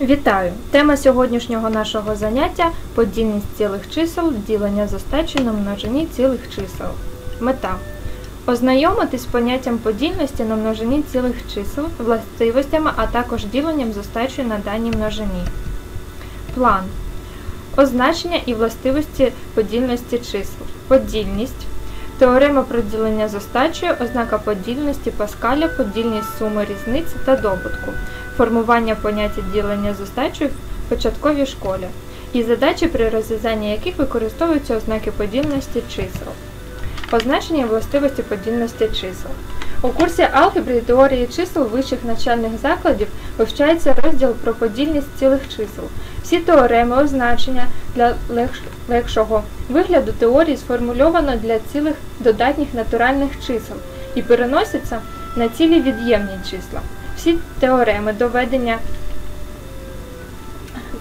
Вітаю! Тема сьогоднішнього нашого заняття подільність цілих чисел, ділення з остачі на множині цілих чисел. Мета. Ознайомитись з поняттям подільності на множині цілих чисел, властивостями, а також діленням з остачею на даній множині. План. Означення і властивості подільності чисел. Подільність. Теорема про ділення з остачею, ознака подільності Паскаля, подільність суми різниці та добутку, формування поняття ділення з остачею в початковій школі, і задачі, при розв'язанні яких використовуються ознаки подільності чисел. Позначення властивості подільності чисел. У курсі алгебри і теорії чисел вищих навчальних закладів вивчається розділ про подільність цілих чисел. Всі теореми означення для легшого вигляду теорії сформульовано для цілих додатніх натуральних чисел і переносяться на цілі від'ємні числа. Всі теореми доведення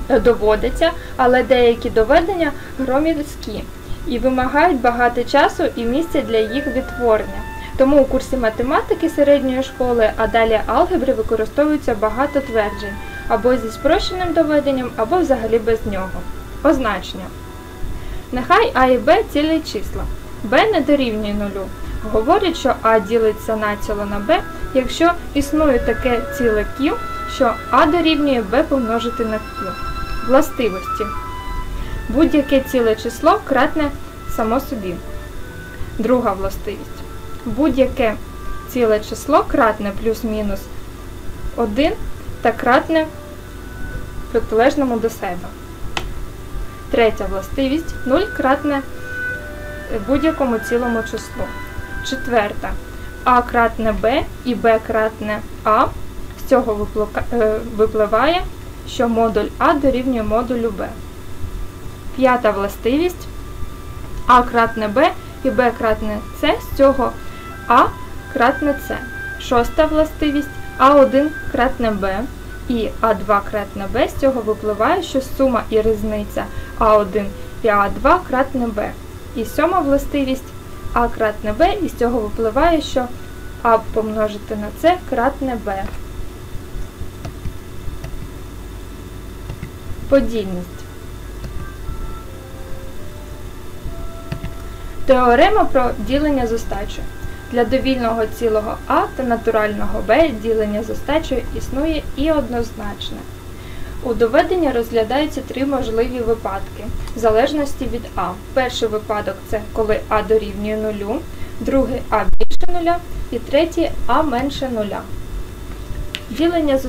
е, доводяться, але деякі доведення громіздкі і вимагають багато часу і місця для їх відтворення. Тому у курсі математики середньої школи, а далі алгебри використовується багато тверджень або зі спрощеним доведенням, або взагалі без нього. Означення. Нехай А і Б цілі числа. Б не дорівнює нулю. Говорять, що А ділиться націло на Б, якщо існує таке ціле Q, що А дорівнює Б помножити на Q. Властивості. Будь-яке ціле число кратне само собі. Друга властивість. Будь-яке ціле число кратне плюс-мінус 1 та кратне протилежному до себе. Третя властивість 0 кратне будь-якому цілому числу. Четверта. А кратне Б і Б кратне А. З цього е, випливає, що модуль А дорівнює модулю Б. П'ята властивість А кратне Б і Б кратне С. З цього А кратне С. Шоста властивість А1 кратне Б і А2 кратне Б. З цього випливає, що сума і різниця А1 і А2 кратне Б. І сьома властивість А кратне Б, і з цього випливає, що А помножити на С кратне Б. Подільність. Теорема про ділення з остачею. Для довільного цілого А та натурального Б ділення з остачею існує і однозначне. У доведенні розглядаються три можливі випадки, в залежності від А. Перший випадок це коли А дорівнює нулю, другий А більше нуля і третій А менше нуля. Ділення з.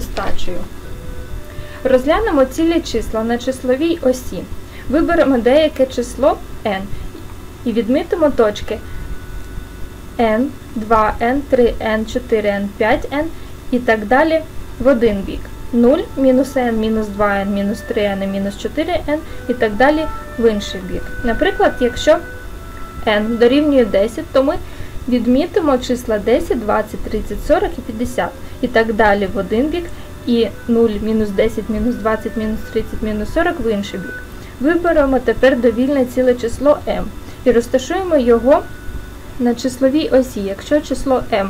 Розглянемо цілі числа на числовій осі. Виберемо деяке число n і відмітимо точки n, 2n, 3n, 4n, 5n і так далі в один бік. 0, мінус n, мінус 2n, мінус 3n і мінус 4n і так далі в інший бік. Наприклад, якщо n дорівнює 10, то ми відмітимо числа 10, 20, 30, 40 і 50 і так далі в один бік і 0, мінус 10, мінус 20, мінус 30, мінус 40 в інший бік. Виберемо тепер довільне ціле число m і розташуємо його на числовій осі. Якщо число m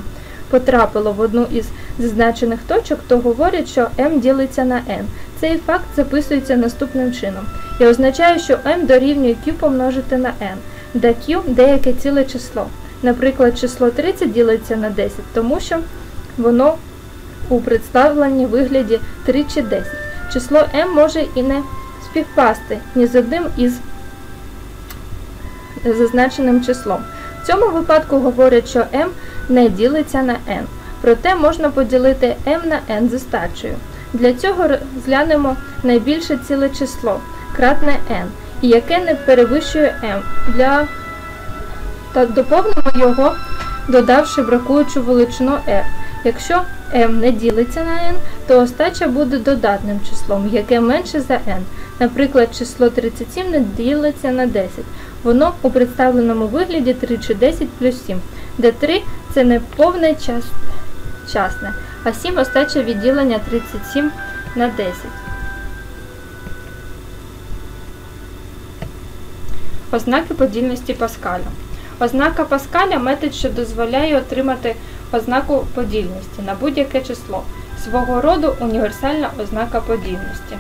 потрапило в одну із зазначених точок, то говорять, що m ділиться на n. Цей факт записується наступним чином і означає, що m дорівнює q помножити на n, де q деяке ціле число. Наприклад, число 30 ділиться на 10, тому що воно у представленні вигляді 3 чи 10. Число m може і не співпасти ні з одним із зазначеним числом. В цьому випадку говорять, що m не ділиться на n. Проте можна поділити m на n з остачею. Для цього розглянемо найбільше ціле число, кратне n, і яке не перевищує m. Для... Та доповнимо його, додавши бракуючу величину r. Якщо m не ділиться на n, то остача буде додатним числом, яке менше за n. Наприклад, число 37 не ділиться на 10. Воно у представленому вигляді 3 чи 10 плюс 7, де 3 це не повне час, часне, а 7 остача відділення 37 на 10. Ознаки подільності Паскаля. Ознака Паскаля метод, що дозволяє отримати ознаку подільності на будь-яке число. свого роду універсальна ознака подільності.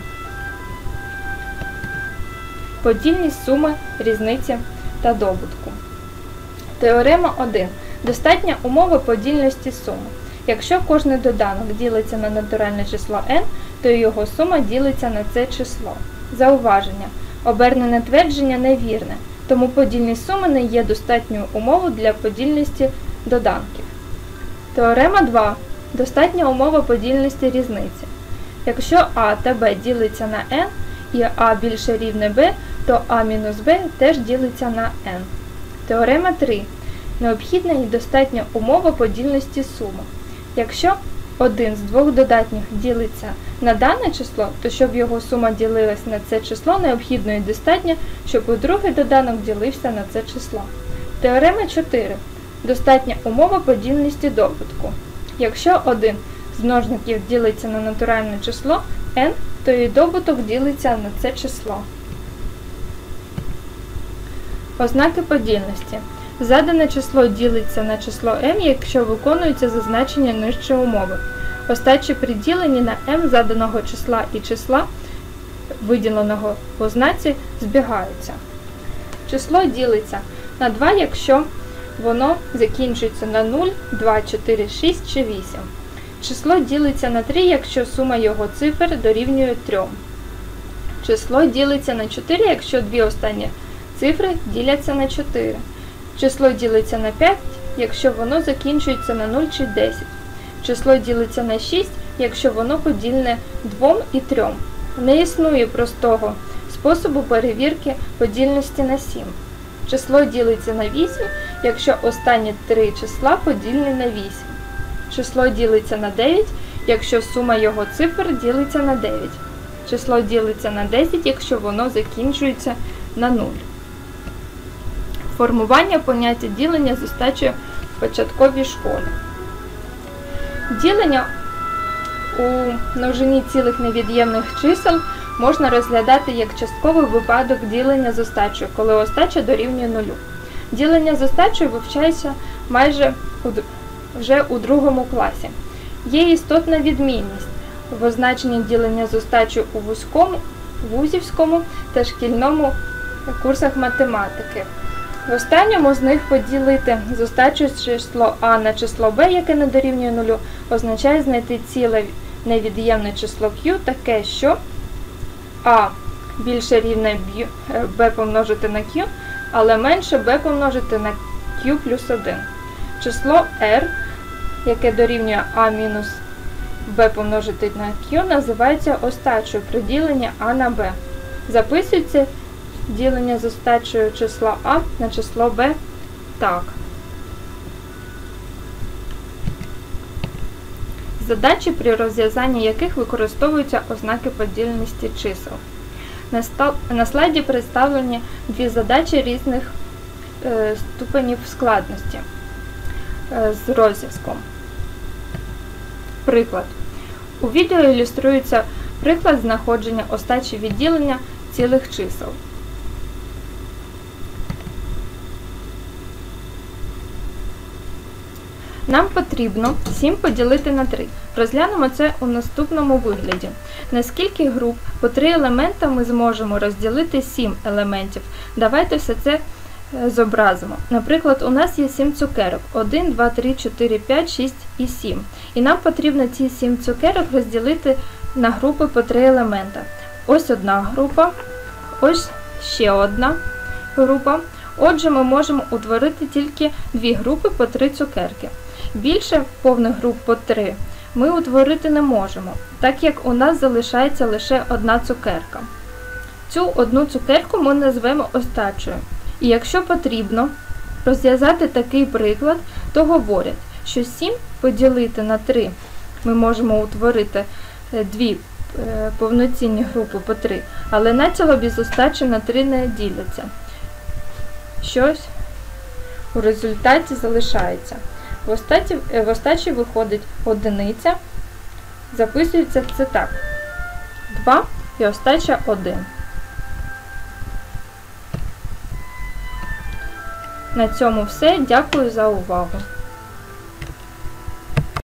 Подільність суми, різниці та добутку. Теорема 1. Достатня умова подільності суми. Якщо кожний доданок ділиться на натуральне число n, то його сума ділиться на це число. Зауваження. Обернене твердження невірне, тому подільність суми не є достатньою умовою для подільності доданків. Теорема 2. Достатня умова подільності різниці. Якщо А та Б ділиться на n і А більше рівне Б, то А мінус Б теж ділиться на n. Теорема 3. Необхідна і достатня умова подільності суми. Якщо один з двох додатніх ділиться на дане число, то щоб його сума ділилась на це число, необхідно і достатньо, щоб у другий доданок ділився на це число. Теорема 4. Достатня умова подільності добутку. Якщо один з множників ділиться на натуральне число n, то і добуток ділиться на це число. Ознаки подільності. Задане число ділиться на число m, якщо виконується зазначення нижче умови. Остачі при діленні на m заданого числа і числа, виділеного в ознаці, збігаються. Число ділиться на 2, якщо воно закінчується на 0, 2, 4, 6 чи 8. Число ділиться на 3, якщо сума його цифр дорівнює 3. Число ділиться на 4, якщо дві останні цифри діляться на 4. Число ділиться на 5, якщо воно закінчується на 0 чи 10. Число ділиться на 6, якщо воно подільне 2 і 3. Не існує простого способу перевірки подільності на 7. Число ділиться на 8, якщо останні три числа подільні на 8. Число ділиться на 9, якщо сума його цифр ділиться на 9. Число ділиться на 10, якщо воно закінчується на 0. Формування поняття ділення з в початковій школі. Ділення у множині цілих невід'ємних чисел можна розглядати як частковий випадок ділення з остачею, коли остача дорівнює нулю. Ділення з остачею вивчається майже вже у другому класі. Є істотна відмінність в означенні ділення з остачею у вузькому, вузівському та шкільному курсах математики. В останньому з них поділити з остачею число А на число Б, яке не дорівнює нулю, означає знайти ціле невід'ємне число Q таке, що А більше рівне B помножити на Q, але менше B помножити на Q плюс 1. Число R, яке дорівнює А мінус B помножити на Q, називається остачою при діленні А на B. Записується ділення з остачею числа А на число Б так. Задачі, при розв'язанні яких використовуються ознаки подільності чисел. На слайді представлені дві задачі різних е, ступенів складності е, з розв'язком. Приклад. У відео ілюструється приклад знаходження остачі відділення цілих чисел. Нам потрібно 7 поділити на 3. Розглянемо це у наступному вигляді. Наскільки груп по 3 елемента ми зможемо розділити 7 елементів. Давайте все це е, зобразимо. Наприклад, у нас є 7 цукерок. 1, 2, 3, 4, 5, 6 і 7. І нам потрібно ці 7 цукерок розділити на групи по 3 елемента. Ось одна група, ось ще одна група. Отже, ми можемо утворити тільки дві групи по 3 цукерки. Більше повних груп по 3 ми утворити не можемо, так як у нас залишається лише одна цукерка. Цю одну цукерку ми назвемо остачою. І якщо потрібно розв'язати такий приклад, то говорять, що 7 поділити на 3 ми можемо утворити е, дві е, повноцінні групи по 3, але начало без остачі на 3 не діляться. Щось у результаті залишається. В остачі, в остачі виходить одиниця, записується це так. 2 і остача 1. На цьому все. Дякую за увагу.